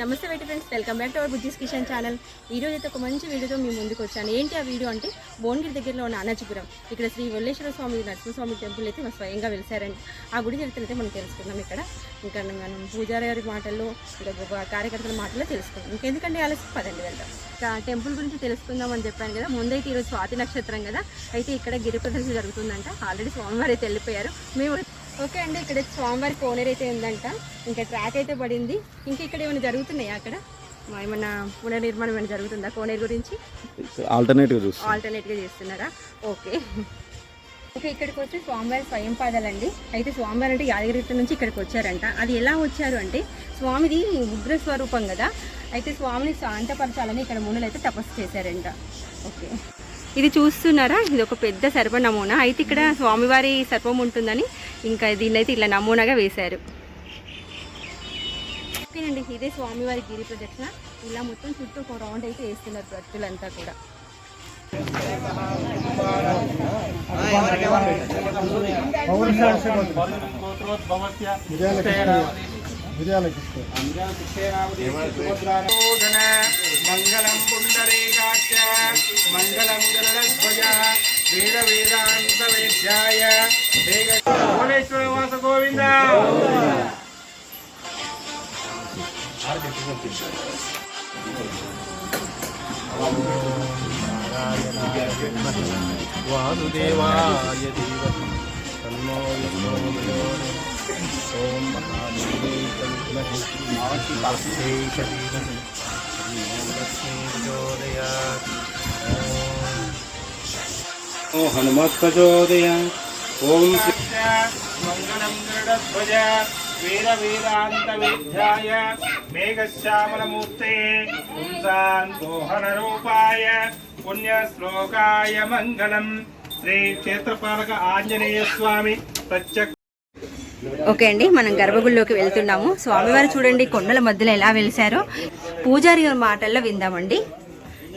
నమస్తే wait friends welcome back to our Bujji's Kishan channel. ఈ రోజు అయితే ఒక మంచి వీడియోతో మీ ముందుకు వచ్చాను. ఏంటి ఆ వీడియో అంటే భువనగిరి దగ్గరలో ఉన్న అనాచిపురం ఇక్కడ శ్రీ వల్లేశ్వర స్వామి నరసింహస్వామి టెంపుల్ అయితే మా స్వయంగా వెలిసారండి ఆ గుడి చరిత్ర అయితే మనం తెలుసుకున్నాం ఇక్కడ. ఇంకా మనం పూజారి గారి మాటల్లో ఇంకా కార్యకర్తల మాటల్లో తెలుసుకుందాం. ఇంకెందుకంటే ఆలస్యం? పదండి వెళ్దాం. ఇంకా టెంపుల్ గురించి తెలుసుకుందాం అని చెప్పాను కదా. ముందైతే ఈరోజు స్వాతి నక్షత్రం కదా. అయితే ఇక్కడ గిరి ప్రదర్శన జరుగుతుందంట. ఆల్రెడీ స్వామివారి అయితే వెళ్ళిపోయారు. మేము ఓకే అండి ఇక్కడ స్వామివారి కోనేరు అయితే ఉందంట. ఇంకా ట్రాక్ అయితే పడింది. ఇంకా ఇక్కడ ఏమైనా జరుగుతున్నాయా అక్కడ? ఏమన్నా పునర్నిర్మాణం ఏమైనా జరుగుతుందా కోనేరు గురించి? ఆల్టర్నేటివ్ చూస్తాం ఆల్టర్నేట్గా చేస్తున్నారా? ఓకే. ఓకే ఇక్కడికి వచ్చి స్వామివారి స్వయం పాదాలండి. అయితే స్వామివారి అంటే యాదగిరి నుంచి ఇక్కడికి వచ్చారంట. అది ఎలా వచ్చారు అంటే స్వామిది ఉగ్ర స్వరూపం కదా. అయితే స్వామిని శాంతపరచాలని ఇక్కడ మునులు అయితే తపస్సు చేశారంట. ఓకే. ఇది చూస్తున్నారా? ఇది ఒక పెద్ద సర్ప నమూనా. అయితే ఇక్కడ స్వామివారి సర్పం ఉంటుందని ఇంకా దీన్ని అయితే ఇలా నమూనాగా వేశారు. ఓకేనండి ఇదే స్వామివారి గిరి ప్రదక్షిణ. ఇలా మొత్తం చుట్టూ ఒక రౌండ్ అయితే వేస్తున్నారు భక్తులంతా కూడా. మంగళం పుండరీకాక్ష మంగళం గరుడధ్వజ వేద వేదాంత వేద్యాయ. వేగ భువనేశ్వర వాస గోవింద. వాసుదేవాయ దేవత తన్నో ఓం మహాదేవే. ఓ హనుమత్ ప్రచోదయ ఓం మంగళం గరుడధ్వజ వేద వేదాంత వేద్యాయ మేఘశ్యామలమూర్తే పుంసాందోహన రూపాయ పుణ్య శ్లోకాయ మంగళం శ్రీ క్షేత్రపాలక ఆంజనేయ స్వామి ప్రత్యక్ష ఓకే అండి మనం గర్భగుడిలోకి వెళ్తున్నాము. స్వామివారు చూడండి కొండల మధ్యలో ఎలా వెలిసారో పూజారి మాటల్లో విందామండి.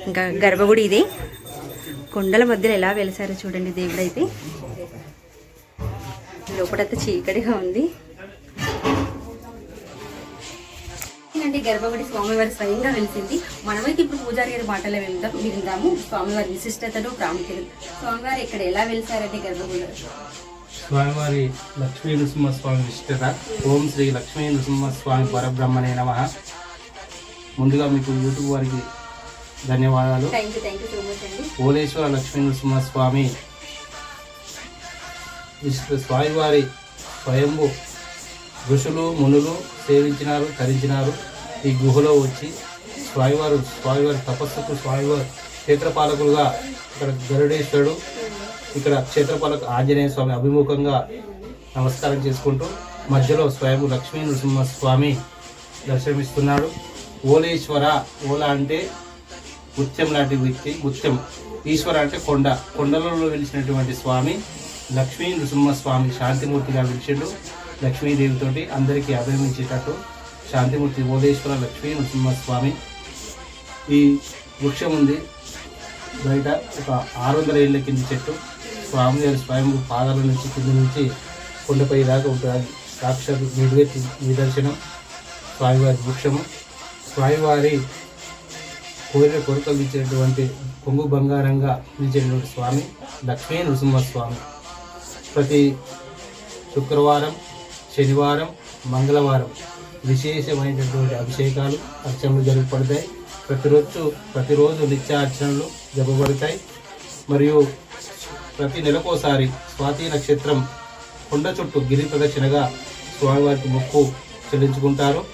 ఇంకా గర్భగుడి ఇది. కొండల మధ్యలో ఎలా వెలిసారో చూడండి దేవుడైతే. లోపలంతా చీకటిగా ఉంది. అండి గర్భగుడి స్వామివారి స్వయంగా వెలిసింది. మనమైతే ఇప్పుడు పూజారి గారి మాటలు వెళ్దాం విందాము. స్వామివారి విశిష్టతను ప్రాముఖ్యత స్వామివారు ఇక్కడ ఎలా వెలిసారంటే గర్భగుడి స్వామివారి లక్ష్మీ నృసింహస్వామి విశిష్టత ఓం శ్రీ లక్ష్మీ నృసింహస్వామి పరబ్రహ్మణే నమ. ముందుగా మీకు యూట్యూబ్ వారికి ధన్యవాదాలు. ఓలేశ్వర లక్ష్మీ నృసింహస్వామి విష్ణు స్వామివారి స్వయంభు ఋషులు మునులు సేవించినారు ధరించినారు ఈ గుహలో వచ్చి స్వామివారు స్వామివారి తపస్సుకు స్వామివారి క్షేత్రపాలకులుగా ఇక్కడ గరుడేశ్వరుడు ఇక్కడ క్షేత్రపాలకు ఆంజనేయ స్వామి అభిముఖంగా నమస్కారం చేసుకుంటూ మధ్యలో స్వయం లక్ష్మీ నృసింహస్వామి దర్శనమిస్తున్నాడు. ఓలేశ్వర ఓల అంటే ముత్యం లాంటి వ్యక్తి ముత్యం ఈశ్వర అంటే కొండ. కొండలలో వెలిసినటువంటి స్వామి లక్ష్మీ నృసింహస్వామి శాంతిమూర్తిగా వెలిచిండు లక్ష్మీదేవితోటి అందరికీ అభిమించేటట్టు శాంతిమూర్తి ఓలేశ్వర లక్ష్మీ నృసింహస్వామి. ఈ వృక్షం ఉంది. బయట ఒక ఆరు వందల ఏళ్ళ కింది చెట్టు. స్వామివారి స్వయం పాదాల నుంచి కింద నుంచి కొండపై దాకా ఉంటుంది. సాక్షాత్ నిడివెత్తి నిదర్శనం స్వామివారి వృక్షము. స్వామివారి కోరిన కోరికలు ఇచ్చినటువంటి కొంగు బంగారంగా పిలిచేటువంటి స్వామి లక్ష్మీ నృసింహస్వామి. ప్రతి శుక్రవారం శనివారం మంగళవారం విశేషమైనటువంటి అభిషేకాలు అర్చనలు జరగబడతాయి. ప్రతిరోజు ప్రతిరోజు నిత్యార్చనలు జరగబడతాయి. మరియు ప్రతి నెలకోసారి స్వాతి నక్షత్రం కొండ చుట్టూ గిరి ప్రదక్షిణగా స్వామివారికి మొక్కు చెల్లించుకుంటారు.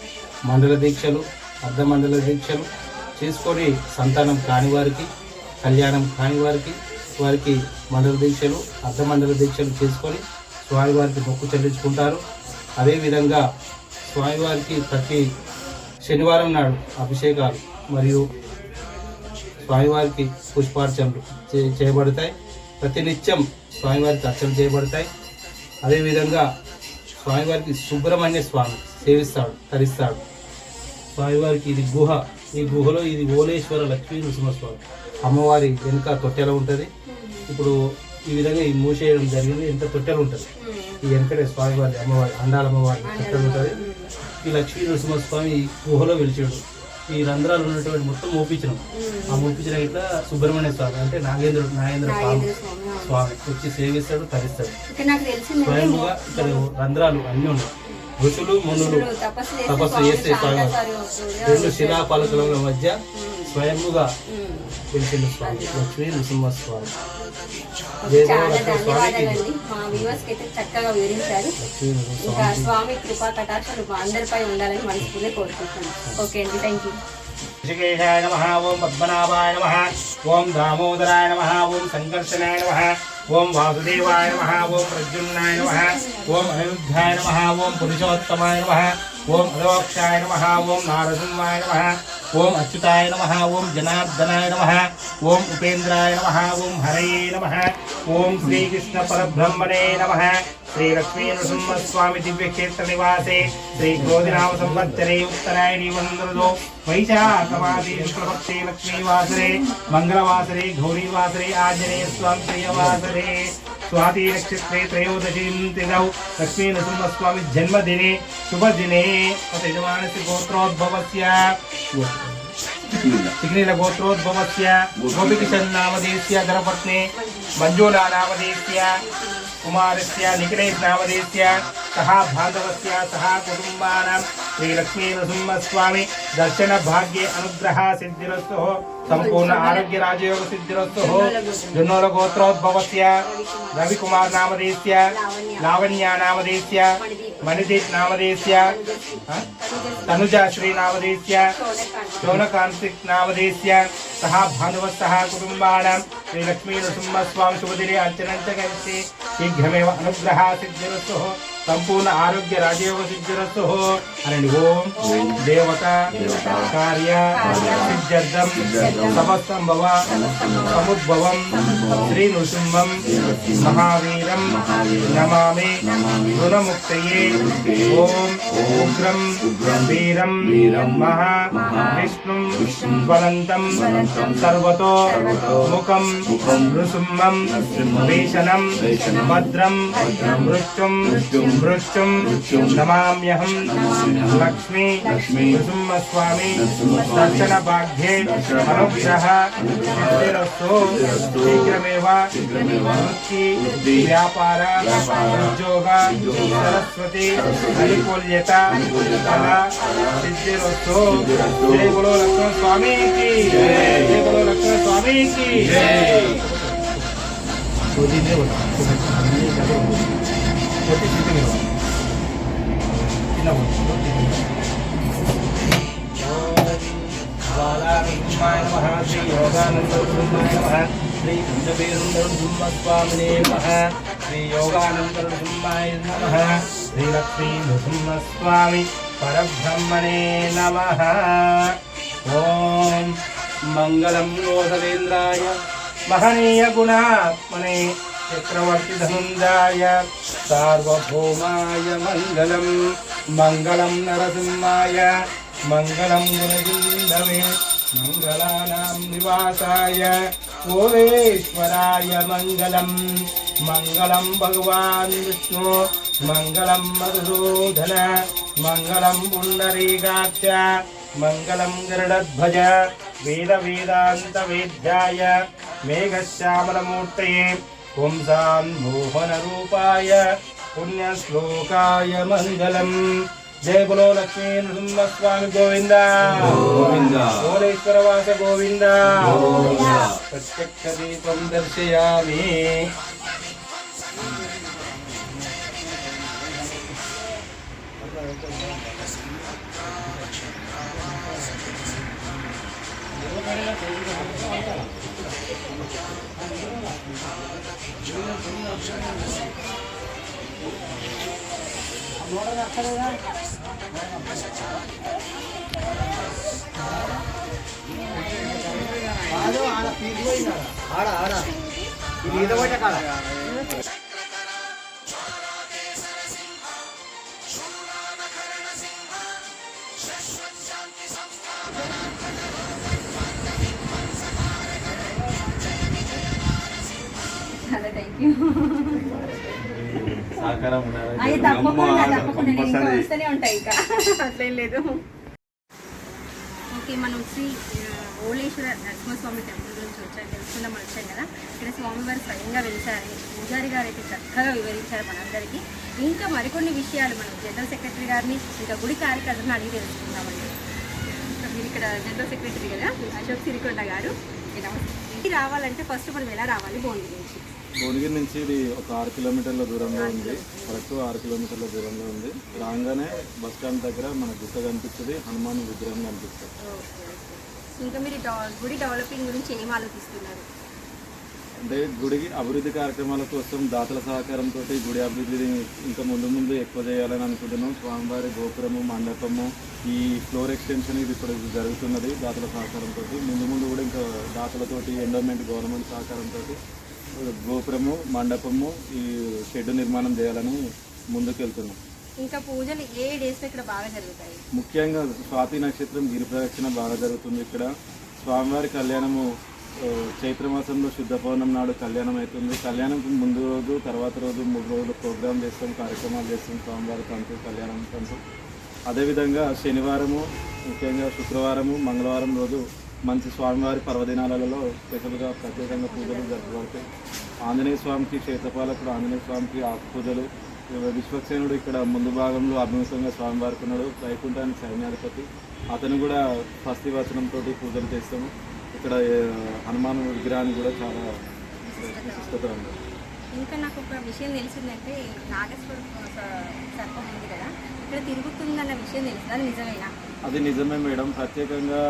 మండల దీక్షలు అర్ధ మండల దీక్షలు చేసుకొని సంతానం కాని వారికి కళ్యాణం కాని వారికి వారికి మండల దీక్షలు అర్ధ మండల దీక్షలు చేసుకొని స్వామివారికి మొక్కు చెల్లించుకుంటారు. అదేవిధంగా స్వామివారికి ప్రతి శనివారం నాడు అభిషేకాలు మరియు స్వామివారికి పుష్పార్చనలు చే- చేయబడతాయి. ప్రతినిత్యం స్వామివారికి అర్చన చేయబడతాయి. అదేవిధంగా స్వామివారికి సుబ్రహ్మణ్య స్వామి సేవిస్తాడు తరిస్తాడు. స్వామివారికి ఇది గుహ. ఈ గుహలో ఇది ఓలేశ్వర లక్ష్మీ నృసింహస్వామి. అమ్మవారి వెనుక తొట్టెల ఉంటుంది. ఇప్పుడు ఈ విధంగా ఈ మూసేయడం జరిగింది. ఎంత తొట్టెలు ఉంటుంది. ఈ వెనకటే స్వామివారి అమ్మవారి అండాలమ్మవారి తొట్టెలు ఉంటుంది. ఈ లక్ష్మీ నృసింహస్వామి ఈ గుహలో వెలిచాడు. ఈ రంధ్రాలు ఉన్నటువంటి మొత్తం మోపించినాం. ఆ మోపించిన ఇట్లా సుబ్రహ్మణ్య స్వామి అంటే నాగేంద్రుడు నాగేంద్ర స్వామి స్వామి వచ్చి సేవిస్తాడు తరిస్తాడు. స్వయంగా ఇక్కడ రంధ్రాలు అన్నీ ఉన్నాయి. ఋషులు మునులు తపస్సు చేస్తే స్వామి రెండు శిలాపాలకుల మధ్య స్వయంగా వెలిసిన స్వామి లక్ష్మీ నరసింహస్వామి జయ చాలా ధన్యవాదాలండి. మా వ్యూవర్స్కి అయితే చక్కగా వివరించారు. ఇంకా స్వామి. కృపా కటాక్షలు అందరిపై ఉండాలని మనస్ఫూర్తిగా కోరుకుంటున్నాను ఓకే అండి థ్యాంక్ యూ. ఋషికేశాయ నమ ఓం పద్మనాభాయ నమ ఓం దామోదరాయ నమ ఓం సంకర్షణాయ నమ ఓం వాసుదేవాయ నమ ఓం ప్రద్యుమ్నాయ నమ ఓం అనిరుద్ధాయ నమ ఓం పురుషోత్తమాయ నమ ఓం అలోక్షాయ నమ ఓం నారసింహాయ నమ ఓం అచ్యుతాయ నమ ఓం జనార్దనాయ నమ ఓం ఉపేంద్రాయ నమ ఓం హరయే నమ ఓం శ్రీకృష్ణ పరబ్రహ్మణే నమ. శ్రీ లక్ష్మీ నృసింహస్వామి దివ్యక్షేత్ర నివాసే శ్రీ క్రోధినామ సంవత్సరే ఉత్తరాయణి వందరదో వైశాఖమాది శుక్లపక్షే లక్ష్మీవాసరే మంగళవాసరే గౌరీవాసరే ఆంజనేయ స్వామి ప్రియవాసరే స్వాతి నక్షత్రే త్రయోదశీం తిథౌ లక్ష్మీ నృసింహస్వామి జన్మదినే శుభదినే అత యజమానసి कुमारस्य निखिलेश सह सः श्रीलक्ष्मी नृसिंह स्वामी दर्शन भाग्य अनुग्रह सिद्धिरस्तुः संपूर्ण आरोग्य राजयोग सिद्धिस्त जुन्नोल आरोग्यराजयोगसिद्धिरस्तुः जुन्नोलगोत्रोद्भवस्य रविकुमारनामधेयस्य लावण्यानामधेयस्य లక్ష్మీ నృసింహస్వామి దర్శన నామదేశ్య లావణ్య నామదేశ్య నామదేశ్య శ్రీ నామదేశ్య శోనకాంతిక్ నామదేశ్య సహ భానువత్సహ శ్రీ లక్ష్మీ నృసింహస్వామి శుభదిని అర్చనంచ కలిసి శీఘ్రమేవ అనుగ్రహ సిద్ధిరస్సు సంపూర్ణ ఆరోగ్య రాజయోగ సిద్ధిరస్సు అనండి. ఓం దేవత కార్య సిద్ధ్యర్థం సమస్తంభవ సముద్భవం శ్రీ నృసింహం మహావీరం నమామి గుణముక్తయే. ఓం ఉగ్రం వీరం మహా విష్ణుం జ్వలంతం సర్వతో ముఖం నృసింహం భీషణం భద్రం మృత్యుం मृत्युम नमाम्यहम। लक्ष्मी नृसिंहस्वामी दर्शन भाग्ये अनुग्रह। शीघ्रमेव व्यापार उद्योग सरस्वती अनुकूल्यत कला सिद्धिरस्तु। जय बोलो लक्ष्मण स्वामी की। जय। बोलो लक्ष्मण स्वामी की। जय। జయ గురు లక్ష్మణ స్వామికి బాలానృసింహాయ నమః శ్రీ యోగానందనృసింహాయ నమః శ్రీ పంచవీరుందనృసింహస్వామినే నమః శ్రీ యోగానందనృసింహాయ నమః శ్రీ లక్ష్మీ నృసింహస్వామి పరబ్రహ్మణే నమః. ఓం మంగళం గోధవేంద్రాయ మహనీయ గుణాత్మనే చక్రవర్తి ధనుంజాయ సార్వభౌమాయ మంగళం మంగళం నరసింహాయ మంగళం గుణగిందమే మంగళానాం నివాసాయ కోవేశ్వరాయ మంగళం మంగళం భగవాన్ విష్ణు మంగళం మధుసూధన మంగళం పుండరీకాక్ష మంగళం గరుడధ్వజ వేద వేదాంత వేద్యాయ మేఘశ్యామలమూర్తయే పుంసాన్ మోహన రూపాయ పుణ్యశ్లోకాయ మంగళం. జయ బులో లక్ష్మీ నృసింహస్వామి గోవింద. గోలేశ్వర వాస గోవింద ప్రత్యక్ష దీపం దర్శయామి చాలా థ్యాంక్ యూ సహకారం తప్పకుండా తప్పకుండా. నేను ఇంకా కంపల్సరీ. వస్తూనే ఉంటాయి ఇంకా. అట్లేం లేదు. ఓకే మనం శ్రీ ఓలేశ్వర నరసింహస్వామి టెంపుల్ గురించి వచ్చాక తెలుసుకుందాం మనం వచ్చాం కదా. ఇక్కడ స్వామివారు స్వయంగా వెలిసారని పూజారి గారు అయితే చక్కగా వివరించారు మనందరికీ. ఇంకా మరికొన్ని విషయాలు మనం జనరల్ సెక్రటరీ గారిని ఇంకా గుడి కార్యకర్తలను అడిగి తెలుసుకుందామండి. మీరు ఇక్కడ జనరల్ సెక్రటరీ కదా అశోక్ సిరికొండ గారు. ఓకే, నమస్తే. ఇంటికి రావాలంటే ఫస్ట్ మనం ఎలా రావాలి? నుంచి భువనగిరి నుంచి ఇది ఒక ఆరు కిలోమీటర్ల దూరంలో ఉంది. కరెక్ట్ ఆరు కిలోమీటర్ల దూరంలో ఉంది. రాగానే బస్ స్టాండ్ దగ్గర మన గుట్ట కనిపిస్తుంది. హనుమాన్ విగ్రహం కనిపిస్తుంది. ఇంకా మీరు గుడి డెవలపింగ్ గురించి ఏం ఆలోచిస్తున్నారు? అంటే గుడికి అభివృద్ధి కార్యక్రమాల కోసం దాతల సహకారంతో గుడి అభివృద్ధిని ఇంకా ముందు ముందు ఎక్కువ చేయాలని అనుకుంటున్నాం. స్వామివారి గోపురము మండపము ఈ ఫ్లోర్ ఎక్స్టెన్షన్ ఇది ఇప్పుడు జరుగుతున్నది దాతల సహకారంతో ముందు ముందు కూడా ఇంకా దాతలతోటి ఎండోమెంట్ గవర్నమెంట్ సహకారంతో గోపురము మండపము ఈ షెడ్ నిర్మాణం చేయాలని ముందుకు వెళ్తున్నాం ఇంకా పూజలు ఏ డేస్ ఇక్కడ బాగా జరుగుతాయి? ముఖ్యంగా స్వాతి నక్షత్రం గిరి ప్రదక్షిణ బాగా జరుగుతుంది ఇక్కడ. స్వామివారి కళ్యాణము చైత్రమాసంలో శుద్ధ పౌర్ణమి నాడు కళ్యాణం అవుతుంది కళ్యాణం ముందు రోజు తర్వాత రోజు మూడు రోజులు ప్రోగ్రామ్ చేస్తాం కార్యక్రమాలు చేస్తాం స్వామివారి తంతు కళ్యాణం తంతు అదేవిధంగా శనివారము ముఖ్యంగా శుక్రవారము మంగళవారం రోజు మంచి స్వామివారి పర్వదినాలలో స్పెషల్గా ప్రత్యేకంగా పూజలు జరపబడతాయి ఆంజనేయ స్వామికి క్షేత్రపాలకుడు ఆంజనేయ స్వామికి ఆకు పూజలు. విశ్వక్సేనుడు ఇక్కడ ముందు భాగంలో అభిముఖంగా స్వామివారికి ఉన్నాడు. వైకుంఠానికి సైన్యాధిపతి. అతను కూడా స్వస్తి వచనంతో పూజలు చేస్తాము ఇక్కడ హనుమాన్ విగ్రహాన్ని కూడా చాలా విశిష్టత ఉంది. ఇంకా నాకు ఒక విషయం తెలిసిందంటే నాగేశ్వర సర్పం ఉంది కదా. ఇక్కడ తిరుగుతుందన్న విషయం తెలిసింది అది నిజమేనా? అది నిజమే మేడం. ప్రత్యేకంగా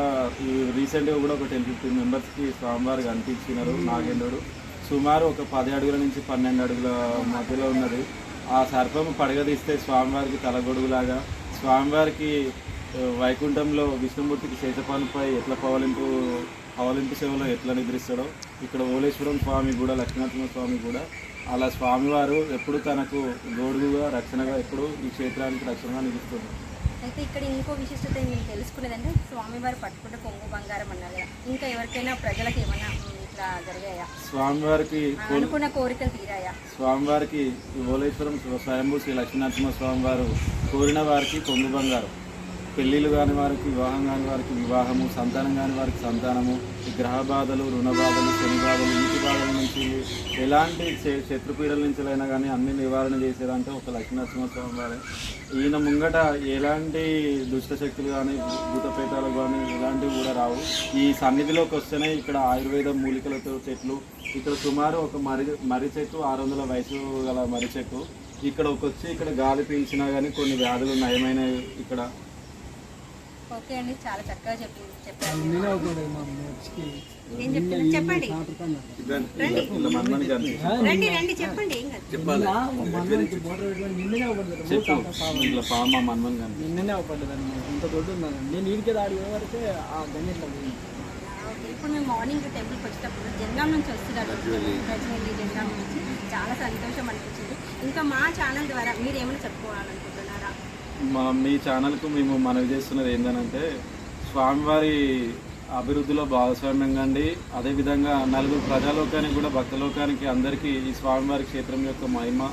ఈ రీసెంట్గా కూడా ఒక టెన్ ఫిఫ్టీన్ మెంబర్స్కి స్వామివారు కనిపించినారు నాగేంద్రుడు. సుమారు ఒక పది అడుగుల నుంచి పన్నెండు అడుగుల మధ్యలో ఉన్నది. ఆ సర్పం పడగదీస్తే స్వామివారికి తలగొడుగులాగా స్వామివారికి వైకుంఠంలో విష్ణుమూర్తికి శేషపానుపై ఎట్లా పవలింపు పవలింపు సేవలో ఎట్లా నిద్రిస్తాడో ఇక్కడ ఓలేశ్వరం స్వామి కూడా లక్ష్మీనరసింహ స్వామి కూడా అలా స్వామివారు ఎప్పుడు తనకు గోడుగుగా రక్షణగా ఎప్పుడు ఈ క్షేత్రానికి రక్షణగా నిలుస్తుంది అయితే ఇక్కడ ఇంకో విశిష్టత నేను తెలుసుకునేదంటే స్వామివారు పట్టుకుంటే కొంగు బంగారం అన్నారు కదా. ఇంకా ఎవరికైనా ప్రజలకు ఏమైనా ఇట్లా జరిగాయా? స్వామివారికి అనుకున్న కోరికలు తీరాయా? స్వామివారికి ఓలేశ్వరం స్వయంభూ శ్రీ లక్ష్మీనరసింహ స్వామివారు కోరిన వారికి కొంగు బంగారం. పెళ్ళిళ్ళు కాని వారికి వివాహం కాని వారికి వివాహము సంతానం కాని వారికి సంతానము గ్రహ బాధలు రుణ బాధలు శని బాధలు ఇంటి బాధల నుంచి ఎలాంటి శత్రుపీడల నుంచి అయినా కానీ అన్ని నివారణ చేసేదంటే ఒక లక్ష్మీనరసింహస్వామి వారే. ఈయన ముంగట ఎలాంటి దుష్ట శక్తులు కానీ భూతపేతాలు కానీ ఎలాంటివి కూడా రావు. ఈ సన్నిధిలోకి వస్తేనే ఇక్కడ ఆయుర్వేద మూలికలతో చెట్లు ఇక్కడ సుమారు ఒక మర్రి మర్రి చెట్టు ఆరు వందల వయసు గల మర్రి చెట్టు. ఇక్కడకి వచ్చి ఇక్కడ గాలి పీల్చినా కానీ కొన్ని వ్యాధులు నయమైనవి ఇక్కడ. ఓకే అండి చాలా చక్కగా చెప్పి చెప్పారు. ఏం చెప్తున్నారు చెప్పండి. రండి. రండి చెప్పండి. ఏం కాదు. చెట్టు ఇట్లా పామ మనమని కనిపిస్తుంది నిన్ననే అవపడ్డదండి ఇంత దొడ్డు ఉందండి నేను ఈడికే దాడి వరకే ఆ గన్నిట్లో పోయింది ఓకే. ఇప్పుడు మేము మార్నింగ్ టెంపుల్కి వచ్చేటప్పుడు జనగాం నుంచి వస్తున్నారు. ప్రజెంట్ జనగాం నుంచి. చాలా సంతోషం అనిపించింది. ఇంకా మా ఛానల్ ద్వారా మీరు ఏమైనా చెప్పుకోవాలనుకుంటున్నారా? మా మీ ఛానల్కు మేము మనవి చేస్తున్నది ఏంటంటే స్వామివారి అభివృద్ధిలో భాగస్వామ్యం కండి అదేవిధంగా నలుగురు ప్రజాలోకానికి కూడా భక్తలోకానికి అందరికీ ఈ స్వామివారి క్షేత్రం యొక్క మహిమ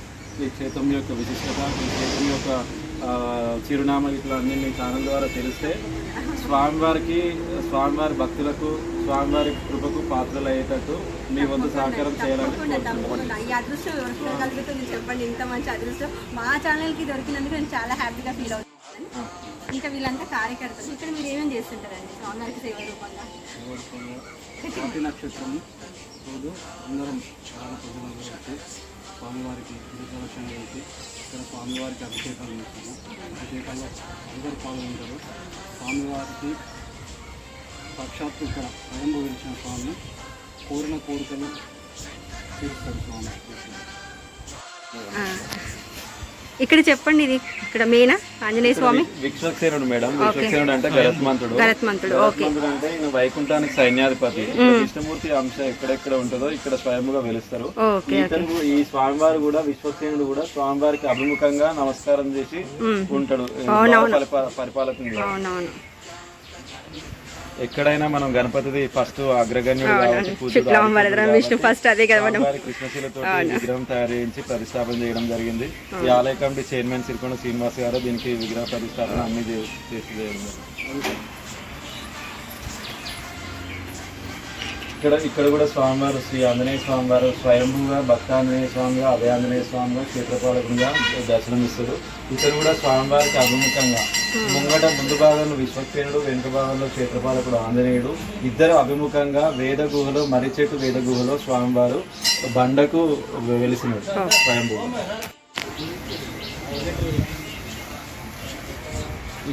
ఈ క్షేత్రం యొక్క విశిష్టత ఈ క్షేత్రం యొక్క చిరునామా ఇట్లా అన్ని మీ ఛానల్ ద్వారా తెలిస్తే స్వామివారికి స్వామివారి భక్తులకు స్వామివారి కృపకు పాత్రలు అయ్యేటట్టు మీ వంతు సహకారం చేయాలని ఈ అదృష్టం ఎవరికి కలుగుతుంది చెప్పండి. ఇంత మంచి అదృష్టం మా ఛానల్కి దొరికినందుకు నేను చాలా హ్యాపీగా ఫీల్ అవుతున్నాను. ఇంకా వీళ్ళంతా కార్యకర్తలు. ఇక్కడ మీరు ఏమేమి చేస్తుంటారండి? స్వామివారికి సేవ రూపంగా? నక్షత్రం. అందరం చాలా స్వామివారికి గుడి చేసి ఇక్కడ స్వామివారికి అభిషేకాలు చేస్తాము అభిషేకాల్లో అందరూ పాల్గొంటారు. స్వామివారికి సాక్షాత్తు ఇక్కడ స్వయంభూ వెలిసిన స్వామి కోరిన కోరికలు తీరుస్తాడు స్వామి. ఇక్కడ చెప్పండి ఇది. ఇక్కడ మెయినా ఆంజనేయ స్వామి? విశ్వక్సేనుడు మేడం. విశ్వక్సేనుడు అంటే గరత్మంతుడు. గరత్మంతుడు. ఓకే. అంటే ఈయన వైకుంఠానికి సైన్యాధిపతి. విష్ణుమూర్తి అంశ ఎక్కడెక్కడ ఉంటుందో ఇక్కడ స్వయముగా వెలుస్తారు. ఓకే ఇతను ఈ స్వామివారు కూడా విశ్వక్సేనుడు కూడా స్వామివారికి అభిముఖంగా నమస్కారం చేసి ఉంటాడు. బాగా పరిపా- పరిపాలకునిగా. అవునవును. ఎక్కడైనా మనం గణపతిది ఫస్ట్ అగ్రగణ్యుడు విష్ణు ఫస్ట్ అదే కదా మనం స్వామివారి కృష్ణశీలతో విగ్రహం తయారు చేయించి ప్రతిష్టాపన చేయడం జరిగింది. ఈ ఆలయ కమిటీ చైర్మన్ సిరికొండ శ్రీనివాస్ గారు దీనికి విగ్రహ ప్రతిష్టాపన అన్ని చేసి చేయడం జరిగింది. ఇక్కడ ఇక్కడ కూడా స్వామివారు శ్రీ ఆంజనేయ స్వామివారు స్వయంభూగా భక్త ఆంజనేయ స్వామిగా అభయ ఆంజనేయ స్వామిగా క్షేత్రపాలకునిగా దర్శనమిస్తారు ఇక్కడ కూడా స్వామివారికి అభిముఖంగా ముంగట ముందు భాగంలో విశ్వక్సేనుడు వెనుక భాగంలో క్షేత్రపాలకుడు ఆంజనేయుడు ఇద్దరు అభిముఖంగా వేద గుహలో మరిచెట్టు వేద గుహలో స్వామివారు బండకు వెలిసినాడు స్వయంభూ.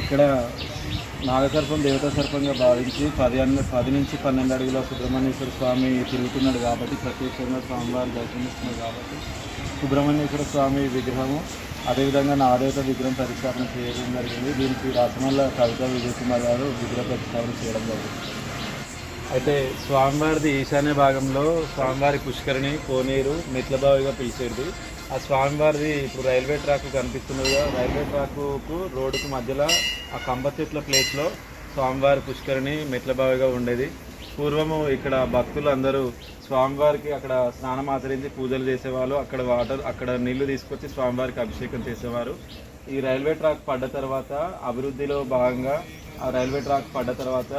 ఇక్కడ నాగసర్పం దేవతా సర్పంగా భావించి పది అన్న పది నుంచి పన్నెండు అడుగుల సుబ్రహ్మణ్యేశ్వర స్వామి తిరుగుతున్నాడు కాబట్టి ప్రత్యక్షంగా స్వామివారు దర్శనమిస్తున్నాడు కాబట్టి సుబ్రహ్మణ్యేశ్వర స్వామి విగ్రహము అదేవిధంగా నాదేవత విగ్రహం ప్రతిష్టాపన చేయడం జరిగింది. దీనికి రాసమల్ల కవిత విజయ్ కుమార్ గారు విగ్రహ ప్రతిష్టాపన చేయడం జరిగింది. అయితే స్వామివారిది ఈశాన్య భాగంలో స్వామివారి పుష్కరిణి కోనేరు మెట్లబావిగా పిలిచేది. ఆ స్వామివారిది ఇప్పుడు రైల్వే ట్రాక్ కనిపిస్తున్నది రైల్వే ట్రాక్కు రోడ్డుకు మధ్యలో ఆ కంబ చెట్ల ప్లేస్లో స్వామివారి పుష్కరిణి మెట్లబావిగా ఉండేది. పూర్వము ఇక్కడ భక్తులు అందరూ స్వామివారికి అక్కడ స్నానం ఆచరించి పూజలు చేసేవాళ్ళు. అక్కడ వాటర్ అక్కడ నీళ్ళు తీసుకొచ్చి స్వామివారికి అభిషేకం చేసేవారు. ఈ రైల్వే ట్రాక్ పడ్డ తర్వాత అభివృద్ధిలో భాగంగా ఆ రైల్వే ట్రాక్ పడ్డ తర్వాత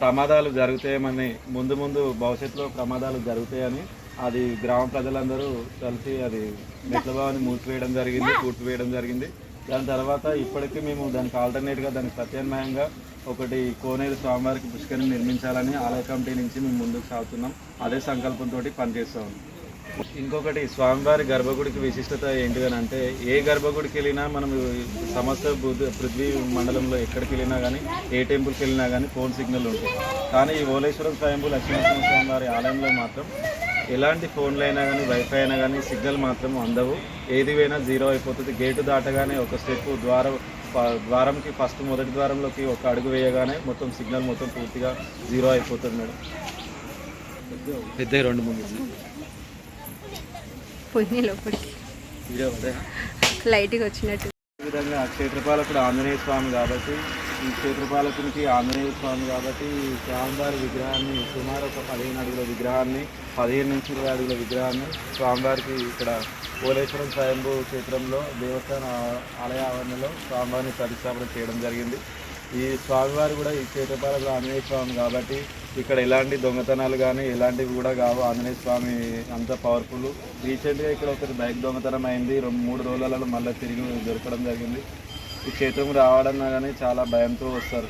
ప్రమాదాలు జరుగుతాయని ముందు ముందు భవిష్యత్తులో ప్రమాదాలు జరుగుతాయని అది గ్రామ ప్రజలందరూ కలిసి అది మెట్ల భావాన్ని మూసివేయడం జరిగింది కూర్చివేయడం జరిగింది. దాని తర్వాత ఇప్పటికీ మేము దానికి ఆల్టర్నేట్గా దానికి ప్రత్యామ్నాయంగా ఒకటి కోనేరు స్వామివారికి పుష్కరిని నిర్మించాలని ఆలయ కమిటీ నుంచి మేము ముందుకు సాగుతున్నాం. అదే సంకల్పంతో పనిచేస్తాం. ఇంకొకటి స్వామివారి గర్భగుడికి విశిష్టత ఏంటిదని అంటే ఏ గర్భగుడికి వెళ్ళినా మనం సమస్త బుద్ధ పృథ్వీ మండలంలో ఎక్కడికి వెళ్ళినా కానీ ఏ టెంపుల్కి వెళ్ళినా కానీ ఫోన్ సిగ్నల్ ఉంటాయి కానీ ఈ ఓలేశ్వరం స్వయంభూ లక్ష్మీనరసింహ స్వామి వారి ఆలయంలో మాత్రం ఎలాంటి ఫోన్లు అయినా కానీ వైఫై అయినా కానీ సిగ్నల్ మాత్రం అందవు. ఏది పోయినా జీరో అయిపోతుంది. గేటు దాటగానే ఒక స్టెప్ ద్వారం ద్వారంకి ఫస్ట్ మొదటి ద్వారంలోకి ఒక అడుగు వేయగానే మొత్తం సిగ్నల్ మొత్తం పూర్తిగా జీరో అయిపోతుంది మేడం. పెద్ద రెండు మూడు లోపలికి లైట్గా వచ్చినట్టు. ఈ విధంగా క్షేత్రపాలకుడు ఆంజనేయ స్వామి కాబట్టి క్షేత్రపాలకునికి ఆంజనేయ స్వామి కాబట్టి స్వామివారి విగ్రహాన్ని సుమారు ఒక పదిహేను అడుగుల విగ్రహాన్ని పదిహేను నుంచి ఇరవై అడుగుల విగ్రహాన్ని స్వామివారికి ఇక్కడ పోలేశ్వరం స్వయంభూ క్షేత్రంలో దేవస్థాన ఆలయ ఆవరణలో స్వామివారిని ప్రతిష్టాపన చేయడం జరిగింది. ఈ స్వామివారు కూడా ఈ క్షేత్రపాలకుడు ఆంజనేయ స్వామి కాబట్టి ఇక్కడ ఎలాంటి దొంగతనాలు కానీ ఎలాంటివి కూడా కావు. ఆంజనేయ స్వామి అంత పవర్ఫుల్. రీసెంట్గా ఇక్కడ ఒకటి బైక్ దొంగతనం అయింది. రెండు మూడు రోజులలో మళ్ళీ తిరిగి దొరకడం జరిగింది. ఈ క్షేత్రం రావడం కానీ చాలా భయంతో వస్తారు.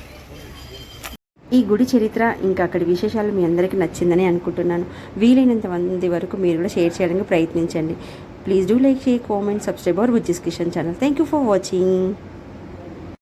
ఈ గుడి చరిత్ర ఇంకా అక్కడి విశేషాలు మీ అందరికీ నచ్చిందని అనుకుంటున్నాను. వీలైనంత మంది వరకు మీరు కూడా షేర్ చేయడానికి ప్రయత్నించండి. Please do like share comment subscribe our Bujji's Kishan channel. Thank you for watching